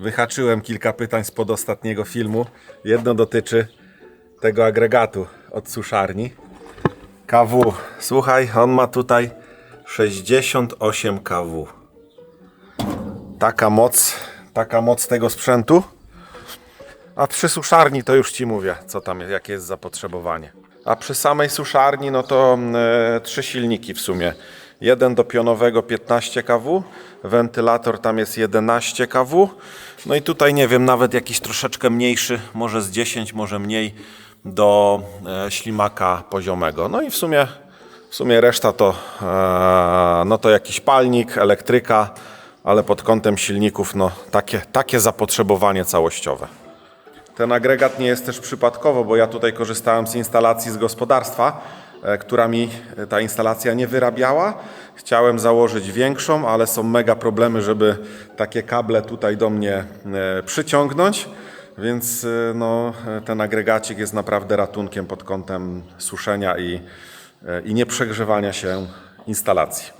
Wyhaczyłem kilka pytań spod ostatniego filmu. Jedno dotyczy tego agregatu od suszarni. KW. Słuchaj, on ma tutaj 68 kW. Taka moc, taka moc tego sprzętu. A przy suszarni to już Ci mówię, co tam, jakie jest zapotrzebowanie. A przy samej suszarni, no to e, trzy silniki w sumie. Jeden do pionowego 15 kW, wentylator tam jest 11 kW. No i tutaj nie wiem, nawet jakiś troszeczkę mniejszy, może z 10, może mniej do e, ślimaka poziomego. No i w sumie, w sumie reszta to, e, no to jakiś palnik, elektryka, ale pod kątem silników, no takie, takie zapotrzebowanie całościowe. Ten agregat nie jest też przypadkowo, bo ja tutaj korzystałem z instalacji z gospodarstwa, e, która mi e, ta instalacja nie wyrabiała. Chciałem założyć większą, ale są mega problemy, żeby takie kable tutaj do mnie e, przyciągnąć. Więc no, ten agregacik jest naprawdę ratunkiem pod kątem suszenia i, i nieprzegrzewania się instalacji.